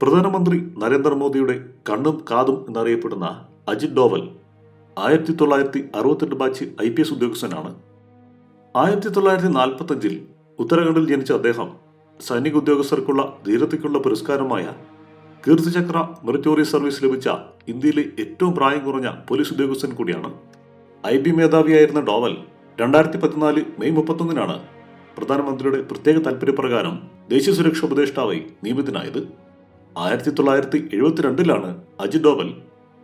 പ്രധാനമന്ത്രി നരേന്ദ്രമോദിയുടെ കണ്ണും കാതും എന്നറിയപ്പെടുന്ന അജിത് ഡോവൽ ആയിരത്തി തൊള്ളായിരത്തി അറുപത്തെട്ട് ബാച്ച് ഐ പി എസ് ഉദ്യോഗസ്ഥനാണ്. ആയിരത്തി തൊള്ളായിരത്തി നാൽപ്പത്തഞ്ചിൽ ഉത്തരാഖണ്ഡിൽ ജനിച്ച അദ്ദേഹം സൈനിക ഉദ്യോഗസ്ഥർക്കുള്ള ധീരതയ്ക്കുള്ള പുരസ്കാരമായ കീർത്തിചക്ര മെറിറ്റോറിയസ് സർവീസ് ലഭിച്ച ഇന്ത്യയിലെ ഏറ്റവും പ്രായം കുറഞ്ഞ പോലീസ് ഉദ്യോഗസ്ഥൻ കൂടിയാണ്. ഐ ബി മേധാവിയായിരുന്ന ഡോവൽ രണ്ടായിരത്തി പതിനാല് മെയ് മുപ്പത്തൊന്നിനാണ് പ്രധാനമന്ത്രിയുടെ പ്രത്യേക താൽപര്യപ്രകാരം ദേശീയ സുരക്ഷാ ഉപദേഷ്ടാവായി നിയമിതനായത്. ആയിരത്തി തൊള്ളായിരത്തി എഴുപത്തിരണ്ടിലാണ് അജിത് ഡോവൽ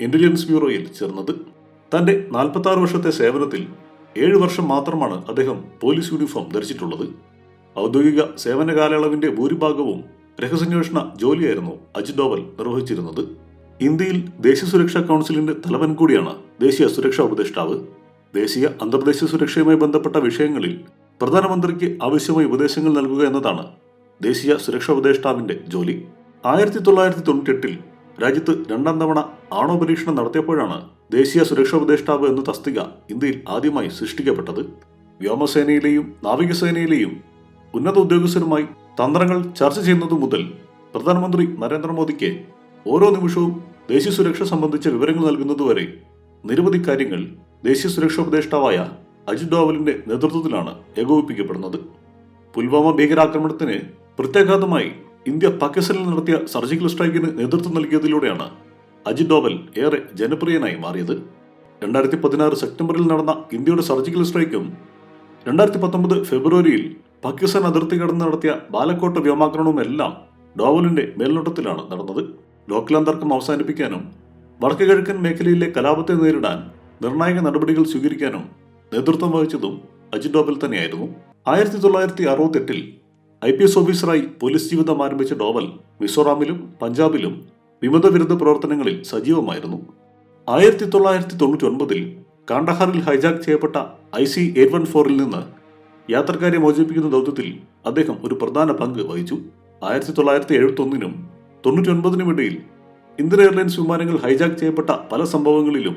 ഇന്റലിജൻസ് ബ്യൂറോയിൽ ചേർന്നത്. തന്റെ നാൽപ്പത്തി ആറ് വർഷത്തെ സേവനത്തിൽ ഏഴ് വർഷം മാത്രമാണ് അദ്ദേഹം പോലീസ് യൂണിഫോം ധരിച്ചിട്ടുള്ളത്. ഔദ്യോഗിക സേവന കാലയളവിന്റെ ഭൂരിഭാഗവും രഹസ്യാന്വേഷണ ജോലിയായിരുന്നു അജിത് ഡോവൽ നിർവഹിച്ചിരുന്നത്. ഇന്ത്യയിൽ ദേശീയ സുരക്ഷാ കൗൺസിലിന്റെ തലവൻ കൂടിയാണ് ദേശീയ സുരക്ഷാ ഉപദേഷ്ടാവ്. ദേശീയ അന്തർദേശീയ സുരക്ഷയുമായി ബന്ധപ്പെട്ട വിഷയങ്ങളിൽ പ്രധാനമന്ത്രിക്ക് ആവശ്യമായ ഉപദേശങ്ങൾ നൽകുക എന്നതാണ് ദേശീയ സുരക്ഷാ ഉപദേഷ്ടാവിന്റെ ജോലി. ആയിരത്തി തൊള്ളായിരത്തി തൊണ്ണൂറ്റെട്ടിൽ രാജ്യത്ത് രണ്ടാം തവണ ആണവ പരീക്ഷണം നടത്തിയപ്പോഴാണ് ദേശീയ സുരക്ഷാ ഉപദേഷ്ടാവ് എന്ന തസ്തിക ഇന്ത്യയിൽ ആദ്യമായി സൃഷ്ടിക്കപ്പെട്ടത്. വ്യോമസേനയിലെയും നാവികസേനയിലെയും ഉന്നത ഉദ്യോഗസ്ഥരുമായി തന്ത്രങ്ങൾ ചർച്ച ചെയ്യുന്നതു മുതൽ പ്രധാനമന്ത്രി നരേന്ദ്രമോദിക്ക് ഓരോ നിമിഷവും ദേശീയ സുരക്ഷ സംബന്ധിച്ച വിവരങ്ങൾ നൽകുന്നതുവരെ നിരവധി കാര്യങ്ങൾ ദേശീയ സുരക്ഷാ ഉപദേഷ്ടാവായ അജിത് ഡോവലിന്റെ നേതൃത്വത്തിലാണ് ഏകോപിപ്പിക്കപ്പെടുന്നത്. പുൽവാമ ഭീകരാക്രമണത്തിന് പ്രത്യാഘാതമായി ഇന്ത്യ പാകിസ്ഥാനിൽ നടത്തിയ സർജിക്കൽ സ്ട്രൈക്കിന് നേതൃത്വം നൽകിയതിലൂടെയാണ് അജിത് ഡോവൽ ഏറെ ജനപ്രിയനായി മാറിയത്. രണ്ടായിരത്തി പതിനാറ് സെപ്റ്റംബറിൽ നടന്ന ഇന്ത്യയുടെ സർജിക്കൽ സ്ട്രൈക്കും രണ്ടായിരത്തി പത്തൊമ്പത് ഫെബ്രുവരിയിൽ പാകിസ്ഥാൻ അതിർത്തി കടന്ന് നടത്തിയ ബാലക്കോട്ട് വ്യോമാക്രമണവും എല്ലാം ഡോവലിന്റെ മേൽനോട്ടത്തിലാണ് നടന്നത്. ലോക്ലാം തർക്കം അവസാനിപ്പിക്കാനും വടക്ക് കിഴക്കൻ മേഖലയിലെ കലാപത്തെ നേരിടാൻ നിർണായക നടപടികൾ സ്വീകരിക്കാനും നേതൃത്വം വഹിച്ചതും അജിത് ഡോബൽ തന്നെയായിരുന്നു. ആയിരത്തി തൊള്ളായിരത്തി അറുപത്തെട്ടിൽ ഐ പി എസ് ഓഫീസറായി പോലീസ് ജീവിതം ആരംഭിച്ച ഡോവൽ മിസോറാമിലും പഞ്ചാബിലും വിമത വിരുദ്ധ പ്രവർത്തനങ്ങളിൽ സജീവമായിരുന്നു. ആയിരത്തി തൊള്ളായിരത്തി തൊണ്ണൂറ്റി ഒൻപതിൽ കാണ്ടഹാറിൽ ഹൈജാക്ക് ചെയ്യപ്പെട്ട ഐ സി എയ്റ്റ് വൺ ഫോറിൽ നിന്ന് യാത്രക്കാരെ മോചിപ്പിക്കുന്ന ദൗത്യത്തിൽ അദ്ദേഹം ഒരു പ്രധാന പങ്ക് വഹിച്ചു. ആയിരത്തി തൊള്ളായിരത്തി എഴുപത്തി ഒന്നിനും തൊണ്ണൂറ്റി ഒൻപതിനും ഇടയിൽ ഇന്ത്യൻ എയർലൈൻസ് വിമാനങ്ങൾ ഹൈജാക്ക് ചെയ്യപ്പെട്ട പല സംഭവങ്ങളിലും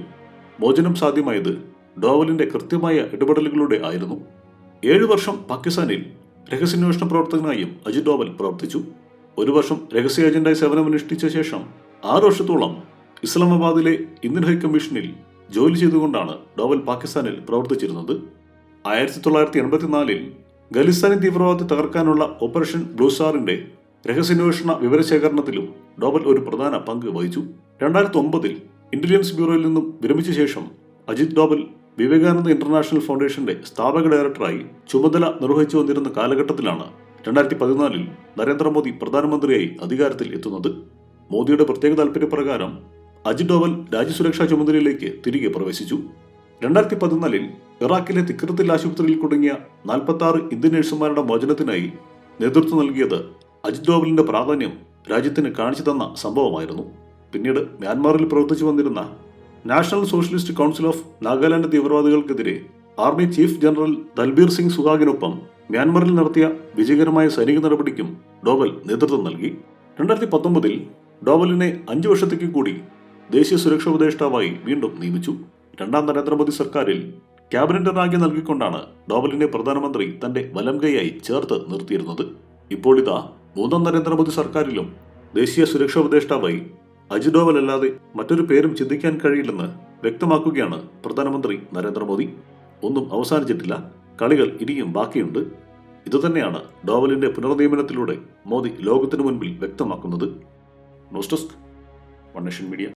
മോചനം സാധ്യമായത് ഡോവലിന്റെ കൃത്യമായ ഇടപെടലുകളുടെ ആയിരുന്നു. ഏഴു വർഷം പാകിസ്ഥാനിൽ രഹസ്യാന്വേഷണ പ്രവർത്തകനായും അജിത് ഡോവൽ പ്രവർത്തിച്ചു. ഒരു വർഷം രഹസ്യ ഏജന്റായി സേവനമനുഷ്ഠിച്ച ശേഷം ആറ് വർഷത്തോളം ഇസ്ലാമാബാദിലെ ഇന്ത്യൻ ഹൈക്കമ്മീഷനിൽ ജോലി ചെയ്തുകൊണ്ടാണ് ഡോവൽ പാകിസ്ഥാനിൽ പ്രവർത്തിച്ചിരുന്നത്. ആയിരത്തി തൊള്ളായിരത്തി എൺപത്തിനാലിൽ ഖലിസ്ഥാനി തീവ്രവാദത്തെ തകർക്കാനുള്ള ഓപ്പറേഷൻ ബ്ലൂസാറിന്റെ രഹസ്യാന്വേഷണ വിവരശേഖരണത്തിലും ഡോവൽ ഒരു പ്രധാന പങ്ക് വഹിച്ചു. രണ്ടായിരത്തി ഒമ്പതിൽ ഇന്റലിജൻസ് ബ്യൂറോയിൽ നിന്നും വിരമിച്ച ശേഷം അജിത് ഡോവൽ വിവേകാനന്ദ ഇന്റർനാഷണൽ ഫൗണ്ടേഷന്റെ സ്ഥാപക ഡയറക്ടറായി ചുമതല നിർവഹിച്ചു വന്നിരുന്ന കാലഘട്ടത്തിലാണ് രണ്ടായിരത്തി പതിനാലിൽ നരേന്ദ്രമോദി പ്രധാനമന്ത്രിയായി അധികാരത്തിൽ എത്തുന്നത്. മോദിയുടെ പ്രത്യേക താൽപര്യപ്രകാരം അജിത് ഡോവൽ രാജ്യസുരക്ഷാ ചുമതലയിലേക്ക് തിരികെ പ്രവേശിച്ചു. രണ്ടായിരത്തി പതിനാലിൽ ഇറാഖിലെ തിക്രത്തിൽ ആശുപത്രിയിൽ കുടുങ്ങിയ നാൽപ്പത്തി ആറ് ഇന്ത്യൻ നഴ്സുമാരുടെ മോചനത്തിനായി നേതൃത്വം നൽകിയത് അജിത് ഡോവലിന്റെ പ്രാധാന്യം രാജ്യത്തിന് കാണിച്ചു തന്ന സംഭവമായിരുന്നു. പിന്നീട് മ്യാൻമാറിൽ പ്രവർത്തിച്ചു വന്നിരുന്ന national socialist council of Nagaland തീവ്രവാദികൾക്കെതിരെ army chief general Dalbir Singh സുഹാഗിനൊപ്പം മ്യാൻമറിൽ നടത്തിയ വിജയകരമായ സൈനിക നടപടിക്കും ഡോവൽ നേതൃത്വം നൽകി. രണ്ടായിരത്തി പത്തൊമ്പതിൽ ഡോവലിനെ അഞ്ചു വർഷത്തേക്ക് കൂടി ദേശീയ സുരക്ഷാ ഉപദേഷ്ടാവായി വീണ്ടും നിയമിച്ചു. രണ്ടാം നരേന്ദ്രമോദി സർക്കാരിൽ ക്യാബിനറ്റ് റാങ്ക് നൽകിക്കൊണ്ടാണ് ഡോവലിനെ പ്രധാനമന്ത്രി തന്റെ വലംകൈയായി ചേർത്ത് നിർത്തിയിരുന്നത്. ഇപ്പോൾ ഇതാ മൂന്നാം നരേന്ദ്രമോദി സർക്കാരിലും ദേശീയ സുരക്ഷാ ഉപദേഷ്ടാവായി അജിത് ഡോവൽ അല്ലാതെ മറ്റൊരു പേരും ചിന്തിക്കാൻ കഴിയില്ലെന്ന് വ്യക്തമാക്കുകയാണ് പ്രധാനമന്ത്രി നരേന്ദ്രമോദി. ഒന്നും അവസാനിച്ചിട്ടില്ല. കളികൾ ഇനിയും ബാക്കിയുണ്ട്. ഇതുതന്നെയാണ് ഡോവലിന്റെ പുനർനിയമനത്തിലൂടെ മോദി ലോകത്തിനു മുൻപിൽ വ്യക്തമാക്കുന്നത്. News desk one media.